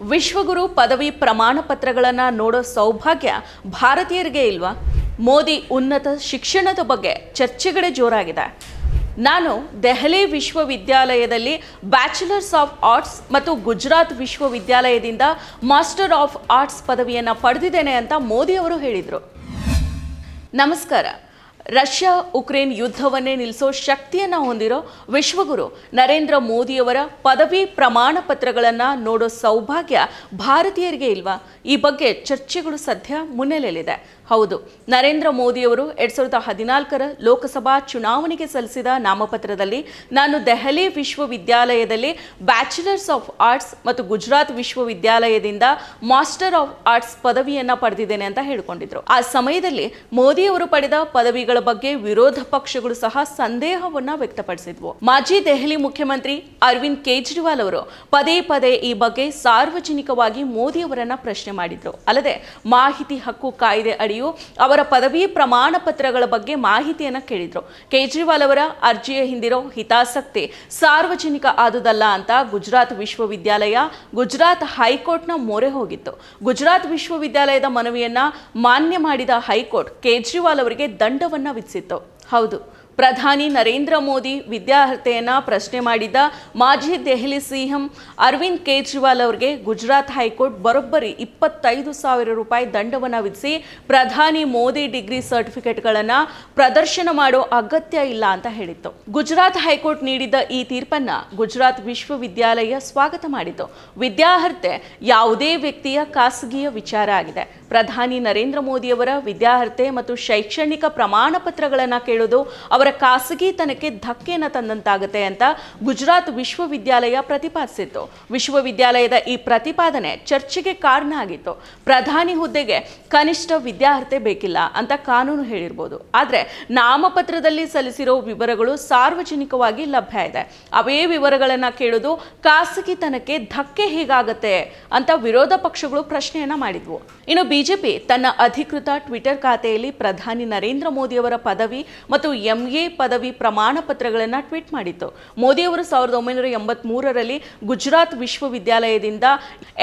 ವಿಶ್ವಗುರು ಪದವಿ ಪ್ರಮಾಣ ಪತ್ರಗಳನ್ನು ನೋಡೋ ಸೌಭಾಗ್ಯ ಭಾರತೀಯರಿಗೆ ಇಲ್ವಾ? ಮೋದಿ ಉನ್ನತ ಶಿಕ್ಷಣದ ಬಗ್ಗೆ ಚರ್ಚೆಗಳೇ ಜೋರಾಗಿದೆ. ನಾನು ದೆಹಲಿ ವಿಶ್ವವಿದ್ಯಾಲಯದಲ್ಲಿ ಬ್ಯಾಚುಲರ್ಸ್ ಆಫ್ ಆರ್ಟ್ಸ್ ಮತ್ತು ಗುಜರಾತ್ ವಿಶ್ವವಿದ್ಯಾಲಯದಿಂದ ಮಾಸ್ಟರ್ ಆಫ್ ಆರ್ಟ್ಸ್ ಪದವಿಯನ್ನು ಪಡೆದಿದ್ದೇನೆ ಅಂತ ಮೋದಿ ಅವರು ಹೇಳಿದರು. ನಮಸ್ಕಾರ. ರಷ್ಯಾ ಉಕ್ರೇನ್ ಯುದ್ಧವನ್ನೇ ನಿಲ್ಲಿಸೋ ಶಕ್ತಿಯನ್ನು ಹೊಂದಿರೋ ವಿಶ್ವಗುರು ನರೇಂದ್ರ ಮೋದಿಯವರ ಪದವಿ ಪ್ರಮಾಣ ಪತ್ರಗಳನ್ನು ನೋಡೋ ಸೌಭಾಗ್ಯ ಭಾರತೀಯರಿಗೆ ಇಲ್ವಾ? ಈ ಬಗ್ಗೆ ಚರ್ಚೆಗಳು ಸದ್ಯ ಮುನ್ನೆಲೆಯಲ್ಲಿದೆ. ಹೌದು. ನರೇಂದ್ರ ಮೋದಿಯವರು ಎರಡ್ ಸಾವಿರದ ಹದಿನಾಲ್ಕರ ಲೋಕಸಭಾ ಚುನಾವಣೆಗೆ ಸಲ್ಲಿಸಿದ ನಾಮಪತ್ರದಲ್ಲಿ ನಾನು ದೆಹಲಿ ವಿಶ್ವವಿದ್ಯಾಲಯದಲ್ಲಿ ಬ್ಯಾಚುಲರ್ಸ್ ಆಫ್ ಆರ್ಟ್ಸ್ ಮತ್ತು ಗುಜರಾತ್ ವಿಶ್ವವಿದ್ಯಾಲಯದಿಂದ ಮಾಸ್ಟರ್ ಆಫ್ ಆರ್ಟ್ಸ್ ಪದವಿಯನ್ನು ಪಡೆದಿದ್ದೇನೆ ಅಂತ ಹೇಳಿಕೊಂಡಿದ್ರು. ಆ ಸಮಯದಲ್ಲಿ ಮೋದಿಯವರು ಪಡೆದ ಪದವಿಗಳ ಬಗ್ಗೆ ವಿರೋಧ ಪಕ್ಷಗಳು ಸಹ ಸಂದೇಹವನ್ನ ವ್ಯಕ್ತಪಡಿಸಿದ್ವು. ಮಾಜಿ ದೆಹಲಿ ಮುಖ್ಯಮಂತ್ರಿ ಅರವಿಂದ್ ಕೇಜ್ರಿವಾಲ್ ಅವರು ಪದೇ ಪದೇ ಈ ಬಗ್ಗೆ ಸಾರ್ವಜನಿಕವಾಗಿ ಮೋದಿಯವರನ್ನ ಪ್ರಶ್ನೆ ಮಾಡಿದ್ರು. ಅಲ್ಲದೆ ಮಾಹಿತಿ ಹಕ್ಕು ಕಾಯ್ದೆ ಅವರ ಪದವಿ ಪ್ರಮಾಣ ಪತ್ರಗಳ ಬಗ್ಗೆ ಮಾಹಿತಿಯನ್ನು ಕೇಳಿದ್ರು. ಕೇಜ್ರಿವಾಲ್ ಅವರ ಅರ್ಜಿಯ ಹಿಂದಿರೋ ಹಿತಾಸಕ್ತಿ ಸಾರ್ವಜನಿಕ ಆದುದಲ್ಲ ಅಂತ ಗುಜರಾತ್ ವಿಶ್ವವಿದ್ಯಾಲಯ ಗುಜರಾತ್ ಹೈಕೋರ್ಟ್ನ ಮೊರೆ ಹೋಗಿತ್ತು. ಗುಜರಾತ್ ವಿಶ್ವವಿದ್ಯಾಲಯದ ಮನವಿಯನ್ನ ಮಾನ್ಯ ಮಾಡಿದ ಹೈಕೋರ್ಟ್ ಕೇಜ್ರಿವಾಲ್ ಅವರಿಗೆ ದಂಡವನ್ನ ವಿಧಿಸಿತ್ತು. ಹೌದು. ಪ್ರಧಾನಿ ನರೇಂದ್ರ ಮೋದಿ ವಿದ್ಯಾರ್ಹತೆಯನ್ನು ಪ್ರಶ್ನೆ ಮಾಡಿದ್ದ ಮಾಜಿ ದೆಹಲಿ ಸಿಎಂ ಅರವಿಂದ್ ಕೇಜ್ರಿವಾಲ್ ಅವರಿಗೆ ಗುಜರಾತ್ ಹೈಕೋರ್ಟ್ ಬರೋಬ್ಬರಿ ಇಪ್ಪತ್ತೈದು ಸಾವಿರ ರೂಪಾಯಿ ದಂಡವನ್ನು ವಿಧಿಸಿ ಪ್ರಧಾನಿ ಮೋದಿ ಡಿಗ್ರಿ ಸರ್ಟಿಫಿಕೇಟ್ಗಳನ್ನು ಪ್ರದರ್ಶನ ಮಾಡೋ ಅಗತ್ಯ ಇಲ್ಲ ಅಂತ ಹೇಳಿತ್ತು. ಗುಜರಾತ್ ಹೈಕೋರ್ಟ್ ನೀಡಿದ್ದ ಈ ತೀರ್ಪನ್ನ ಗುಜರಾತ್ ವಿಶ್ವವಿದ್ಯಾಲಯ ಸ್ವಾಗತ ಮಾಡಿತು. ವಿದ್ಯಾರ್ಹತೆ ಯಾವುದೇ ವ್ಯಕ್ತಿಯ ಖಾಸಗಿಯ ವಿಚಾರ ಆಗಿದೆ. ಪ್ರಧಾನಿ ನರೇಂದ್ರ ಮೋದಿಯವರ ವಿದ್ಯಾರ್ಹತೆ ಮತ್ತು ಶೈಕ್ಷಣಿಕ ಪ್ರಮಾಣ ಪತ್ರಗಳನ್ನು ಕೇಳೋದು ಅವರ ಖಾಸಗಿತನಕ್ಕೆ ಧಕ್ಕೆಯನ್ನು ತಂದಂತಾಗುತ್ತೆ ಅಂತ ಗುಜರಾತ್ ವಿಶ್ವವಿದ್ಯಾಲಯ ಪ್ರತಿಪಾದಿಸಿತ್ತು. ವಿಶ್ವವಿದ್ಯಾಲಯದ ಈ ಪ್ರತಿಪಾದನೆ ಚರ್ಚೆಗೆ ಕಾರಣ ಆಗಿತ್ತು. ಪ್ರಧಾನಿ ಹುದ್ದೆಗೆ ಕನಿಷ್ಠ ವಿದ್ಯಾರ್ಹತೆ ಬೇಕಿಲ್ಲ ಅಂತ ಕಾನೂನು ಹೇಳಿರ್ಬೋದು. ಆದರೆ ನಾಮಪತ್ರದಲ್ಲಿ ಸಲ್ಲಿಸಿರೋ ವಿವರಗಳು ಸಾರ್ವಜನಿಕವಾಗಿ ಲಭ್ಯ ಇದೆ. ಅವೇ ವಿವರಗಳನ್ನು ಕೇಳೋದು ಖಾಸಗಿತನಕ್ಕೆ ಧಕ್ಕೆ ಹೇಗಾಗತ್ತೆ ಅಂತ ವಿರೋಧ ಪಕ್ಷಗಳು ಪ್ರಶ್ನೆಯನ್ನ ಮಾಡಿದ್ವು. ಇನ್ನು ಬಿಜೆಪಿ ತನ್ನ ಅಧಿಕೃತ ಟ್ವಿಟರ್ ಖಾತೆಯಲ್ಲಿ ಪ್ರಧಾನಿ ನರೇಂದ್ರ ಮೋದಿಯವರ ಪದವಿ ಮತ್ತು ಎಂಎ ಪದವಿ ಪ್ರಮಾಣ ಪತ್ರಗಳನ್ನು ಟ್ವೀಟ್ ಮಾಡಿತ್ತು. ಮೋದಿಯವರು ಸಾವಿರದ ಒಂಬೈನೂರ ಎಂಬತ್ಮೂರರಲ್ಲಿ ಗುಜರಾತ್ ವಿಶ್ವವಿದ್ಯಾಲಯದಿಂದ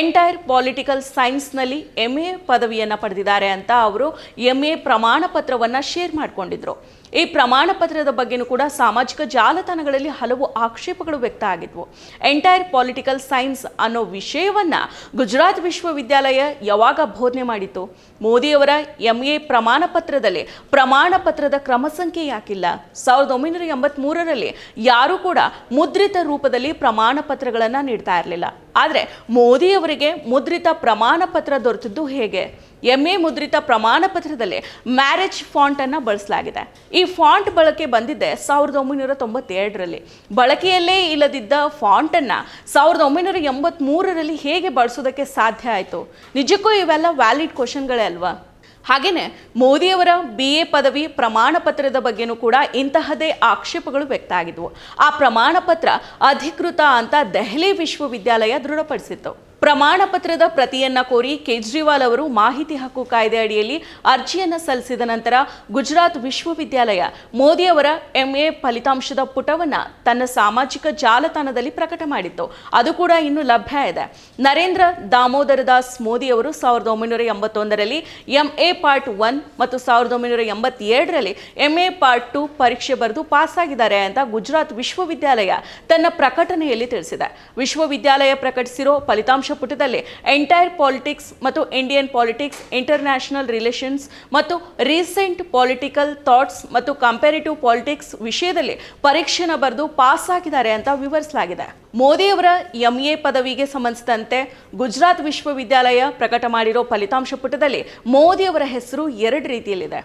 ಎಂಟೈರ್ ಪಾಲಿಟಿಕಲ್ ಸೈನ್ಸ್ನಲ್ಲಿ ಎಂಎ ಪದವಿಯನ್ನು ಪಡೆದಿದ್ದಾರೆ ಅಂತ ಅವರು ಎಂಎ ಪ್ರಮಾಣ ಪತ್ರವನ್ನು ಶೇರ್ ಮಾಡಿಕೊಂಡಿದ್ರು. ಈ ಪ್ರಮಾಣ ಪತ್ರದ ಬಗ್ಗೆನೂ ಕೂಡ ಸಾಮಾಜಿಕ ಜಾಲತಾಣಗಳಲ್ಲಿ ಹಲವು ಆಕ್ಷೇಪಗಳು ವ್ಯಕ್ತ ಆಗಿದ್ವು. ಎಂಟೈರ್ ಪಾಲಿಟಿಕಲ್ ಸೈನ್ಸ್ ಅನ್ನೋ ವಿಷಯವನ್ನ ಗುಜರಾತ್ ವಿಶ್ವವಿದ್ಯಾಲಯ ಯಾವಾಗ ಬೋಧನೆ ಮಾಡಿತ್ತು ಮೋದಿಯವರ ಎಂ ಎ ಪ್ರಮಾಣ ಪತ್ರದಲ್ಲಿ ಪ್ರಮಾಣ ಪತ್ರದ ಕ್ರಮ ಸಂಖ್ಯೆ ಯಾಕಿಲ್ಲ? ಸಾವಿರದ ಒಂಬೈನೂರ ಎಂಬತ್ಮೂರರಲ್ಲಿ ಯಾರೂ ಕೂಡ ಮುದ್ರಿತ ರೂಪದಲ್ಲಿ ಪ್ರಮಾಣ ಪತ್ರಗಳನ್ನು ನೀಡ್ತಾ ಇರಲಿಲ್ಲ. ಆದರೆ ಮೋದಿಯವರಿಗೆ ಮುದ್ರಿತ ಪ್ರಮಾಣ ಪತ್ರ ದೊರೆತದ್ದು ಹೇಗೆ? ಎಂ ಎ ಮುದ್ರಿತ ಪ್ರಮಾಣ ಪತ್ರದಲ್ಲಿ ಮ್ಯಾರೇಜ್ ಫಾಂಟ್ ಅನ್ನ ಬಳಸಲಾಗಿದೆ. ಈ ಫಾಂಟ್ ಬಳಕೆ ಬಂದಿದ್ದೆ ಸಾವಿರದ ಒಂಬೈನೂರ ತೊಂಬತ್ತೆರಡರಲ್ಲಿ. ಬಳಕೆಯಲ್ಲೇ ಇಲ್ಲದಿದ್ದ ಫಾಂಟ್ ಅನ್ನ ಸಾವಿರದ ಒಂಬೈನೂರ ಎಂಬತ್ಮೂರರಲ್ಲಿ ಹೇಗೆ ಬಳಸೋದಕ್ಕೆ ಸಾಧ್ಯ ಆಯಿತು? ನಿಜಕ್ಕೂ ಇವೆಲ್ಲ ವ್ಯಾಲಿಡ್ ಕ್ವಶನ್ಗಳೇ ಅಲ್ವಾ? ಹಾಗೆಯೇ ಮೋದಿಯವರ ಬಿ ಎ ಪದವಿ ಪ್ರಮಾಣ ಪತ್ರದ ಬಗ್ಗೆನೂ ಕೂಡ ಇಂತಹದೇ ಆಕ್ಷೇಪಗಳು ವ್ಯಕ್ತ ಆಗಿದ್ವು. ಆ ಪ್ರಮಾಣ ಪತ್ರ ಅಧಿಕೃತ ಅಂತ ದೆಹಲಿ ವಿಶ್ವವಿದ್ಯಾಲಯ ದೃಢಪಡಿಸಿತ್ತು. ಪ್ರಮಾಣ ಪತ್ರದ ಪ್ರತಿಯನ್ನ ಕೋರಿ ಕೇಜ್ರಿವಾಲ್ ಅವರು ಮಾಹಿತಿ ಹಕ್ಕು ಕಾಯ್ದೆ ಅಡಿಯಲ್ಲಿ ಅರ್ಜಿಯನ್ನು ಸಲ್ಲಿಸಿದ ನಂತರ ಗುಜರಾತ್ ವಿಶ್ವವಿದ್ಯಾಲಯ ಮೋದಿಯವರ ಎಂಎ ಫಲಿತಾಂಶದ ಪುಟವನ್ನ ತನ್ನ ಸಾಮಾಜಿಕ ಜಾಲತಾಣದಲ್ಲಿ ಪ್ರಕಟ ಮಾಡಿತ್ತು. ಅದು ಕೂಡ ಇನ್ನು ಲಭ್ಯ ಇದೆ. ನರೇಂದ್ರ ದಾಮೋದರ ದಾಸ್ ಮೋದಿ ಅವರು ಸಾವಿರದ ಒಂಬೈನೂರ ಎಂಬತ್ತೊಂದರಲ್ಲಿ ಎಂಎ ಪಾರ್ಟ್ ಒನ್ ಮತ್ತು ಸಾವಿರದ ಒಂಬೈನೂರ ಎಂಬತ್ತೆರಡರಲ್ಲಿ ಎಂಎ ಪಾರ್ಟ್ ಟು ಪರೀಕ್ಷೆ ಬರೆದು ಪಾಸ್ ಆಗಿದ್ದಾರೆ ಅಂತ ಗುಜರಾತ್ ವಿಶ್ವವಿದ್ಯಾಲಯ ತನ್ನ ಪ್ರಕಟಣೆಯಲ್ಲಿ ತಿಳಿಸಿದೆ. ವಿಶ್ವವಿದ್ಯಾಲಯ ಪ್ರಕಟಿಸಿರೋ ಫಲಿತಾಂಶ ಪುಟದಲ್ಲಿ ಎಂಟೈರ್ ಪಾಲಿಟಿಕ್ಸ್ ಮತ್ತು ಇಂಡಿಯನ್ ಪಾಲಿಟಿಕ್ಸ್ ಇಂಟರ್ನ್ಯಾಷನಲ್ ರಿಲೇಷನ್ಸ್ ಮತ್ತು ರೀಸೆಂಟ್ ಪಾಲಿಟಿಕಲ್ ಥಾಟ್ಸ್ ಮತ್ತು ಕಂಪೇರಿಟಿವ್ ಪಾಲಿಟಿಕ್ಸ್ ವಿಷಯದಲ್ಲಿ ಪರೀಕ್ಷೆನ ಬರೆದು ಪಾಸ್ ಆಗಿದ್ದಾರೆ ಅಂತ ವಿವರಿಸಲಾಗಿದೆ. ಮೋದಿಯವರ ಎಂಎ ಪದವಿಗೆ ಸಂಬಂಧಿಸಿದಂತೆ ಗುಜರಾತ್ ವಿಶ್ವವಿದ್ಯಾಲಯ ಪ್ರಕಟ ಮಾಡಿರೋ ಫಲಿತಾಂಶ ಪುಟದಲ್ಲಿ ಮೋದಿಯವರ ಹೆಸರು ಎರಡು ರೀತಿಯಲ್ಲಿದೆ.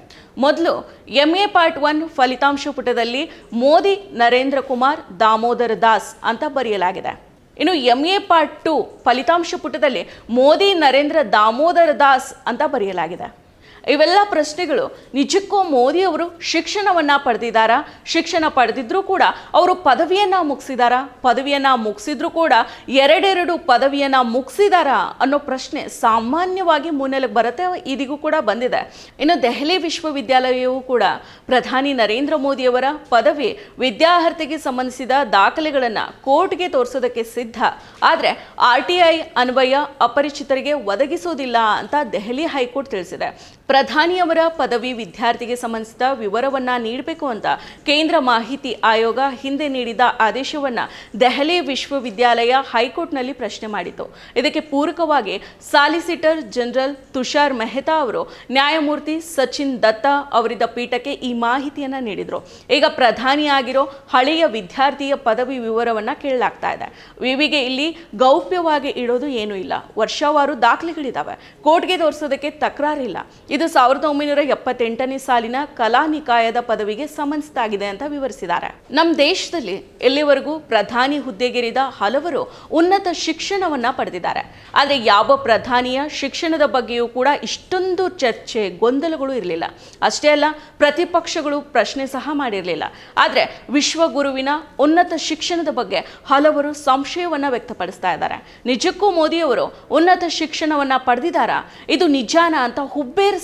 ಮೊದಲು ಎಂಎ ಪಾರ್ಟ್ ಒನ್ ಫಲಿತಾಂಶ ಪುಟದಲ್ಲಿ ಮೋದಿ ನರೇಂದ್ರ ಕುಮಾರ್ ದಾಮೋದರ ದಾಸ್ ಅಂತ ಬರೆಯಲಾಗಿದೆ. ಇನ್ನು ಎಂ ಎ ಪಾರ್ಟ್ ಟು ಫಲಿತಾಂಶ ಪುಟದಲ್ಲಿ ಮೋದಿ ನರೇಂದ್ರ ದಾಮೋದರ ದಾಸ್ ಅಂತ ಬರೆಯಲಾಗಿದೆ. ಇವೆಲ್ಲ ಪ್ರಶ್ನೆಗಳು. ನಿಜಕ್ಕೂ ಮೋದಿಯವರು ಶಿಕ್ಷಣವನ್ನು ಪಡೆದಿದ್ದಾರಾ? ಶಿಕ್ಷಣ ಪಡೆದಿದ್ರೂ ಕೂಡ ಅವರು ಪದವಿಯನ್ನ ಮುಗಿಸಿದಾರಾ ಪದವಿಯನ್ನ ಮುಗಿಸಿದ್ರು ಕೂಡ ಎರಡೆರಡು ಪದವಿಯನ್ನ ಮುಗಿಸಿದಾರಾ ಅನ್ನೋ ಪ್ರಶ್ನೆ ಸಾಮಾನ್ಯವಾಗಿ ಮುನ್ನೆಲೆಗೆ ಬರುತ್ತೆ, ಇದಿಗೂ ಕೂಡ ಬಂದಿದೆ. ಇನ್ನು ದೆಹಲಿ ವಿಶ್ವವಿದ್ಯಾಲಯವು ಕೂಡ ಪ್ರಧಾನಿ ನರೇಂದ್ರ ಮೋದಿಯವರ ಪದವಿ ವಿದ್ಯಾರ್ಹತೆಗೆ ಸಂಬಂಧಿಸಿದ ದಾಖಲೆಗಳನ್ನು ಕೋರ್ಟ್ಗೆ ತೋರಿಸೋದಕ್ಕೆ ಸಿದ್ಧ. ಆದರೆ ಆರ್ ಟಿ ಐ ಅನ್ವಯ ಅಪರಿಚಿತರಿಗೆ ಒದಗಿಸೋದಿಲ್ಲ ಅಂತ ದೆಹಲಿ ಹೈಕೋರ್ಟ್ ತಿಳಿಸಿದೆ. ಪ್ರಧಾನಿಯವರ ಪದವಿ ವಿದ್ಯಾರ್ಥಿಗೆ ಸಂಬಂಧಿಸಿದ ವಿವರವನ್ನ ನೀಡಬೇಕು ಅಂತ ಕೇಂದ್ರ ಮಾಹಿತಿ ಆಯೋಗ ಹಿಂದೆ ನೀಡಿದ ಆದೇಶವನ್ನ ದೆಹಲಿ ವಿಶ್ವವಿದ್ಯಾಲಯ ಹೈಕೋರ್ಟ್ನಲ್ಲಿ ಪ್ರಶ್ನೆ ಮಾಡಿತು ಇದಕ್ಕೆ ಪೂರಕವಾಗಿ ಸಾಲಿಸಿಟರ್ ಜನರಲ್ ತುಷಾರ್ ಮೆಹ್ತಾ ಅವರು, ನ್ಯಾಯಮೂರ್ತಿ ಸಚಿನ್ ದತ್ತಾ ಅವರಿದ್ದ ಪೀಠಕ್ಕೆ ಈ ಮಾಹಿತಿಯನ್ನ ನೀಡಿದರು. ಈಗ ಪ್ರಧಾನಿಯಾಗಿರೋ ಹಳೆಯ ವಿದ್ಯಾರ್ಥಿಯ ಪದವಿ ವಿವರವನ್ನ ಕೇಳಲಾಗ್ತಾ ಇದೆ. ವಿವಿಗೆ ಇಲ್ಲಿ ಗೌಪ್ಯವಾಗಿ ಇಡೋದು ಏನೂ ಇಲ್ಲ. ವರ್ಷವಾರು ದಾಖಲೆಗಳಿದಾವೆ. ಕೋರ್ಟ್ಗೆ ತೋರಿಸೋದಕ್ಕೆ ತಕರಾರಿಲ್ಲ. ಇದು ಸಾವಿರದ ಒಂಬೈನೂರ ಎಪ್ಪತ್ತೆಂಟನೇ ಸಾಲಿನ ಕಲಾ ನಿಕಾಯದ ಪದವಿಗೆ ಸಮನ್ಸ್ತಾಗಿದೆ ಅಂತ ವಿವರಿಸಿದ್ದಾರೆ. ನಮ್ಮ ದೇಶದಲ್ಲಿ ಎಲ್ಲಿವರೆಗೂ ಪ್ರಧಾನಿ ಹುದ್ದೆಗೇರಿದ ಹಲವರು ಉನ್ನತ ಶಿಕ್ಷಣವನ್ನ ಪಡೆದಿದ್ದಾರೆ. ಆದರೆ ಯಾವ ಪ್ರಧಾನಿಯ ಶಿಕ್ಷಣದ ಬಗ್ಗೆಯೂ ಕೂಡ ಇಷ್ಟೊಂದು ಚರ್ಚೆ, ಗೊಂದಲಗಳು ಇರಲಿಲ್ಲ. ಅಷ್ಟೇ ಅಲ್ಲ, ಪ್ರತಿಪಕ್ಷಗಳು ಪ್ರಶ್ನೆ ಸಹ ಮಾಡಿರಲಿಲ್ಲ. ಆದರೆ ವಿಶ್ವಗುರುವಿನ ಉನ್ನತ ಶಿಕ್ಷಣದ ಬಗ್ಗೆ ಹಲವರು ಸಂಶಯವನ್ನು ವ್ಯಕ್ತಪಡಿಸ್ತಾ ಇದ್ದಾರೆ. ನಿಜಕ್ಕೂ ಮೋದಿಯವರು ಉನ್ನತ ಶಿಕ್ಷಣವನ್ನು ಪಡೆದಿದ್ದಾರಾ? ಇದು ನಿಜಾನ ಅಂತ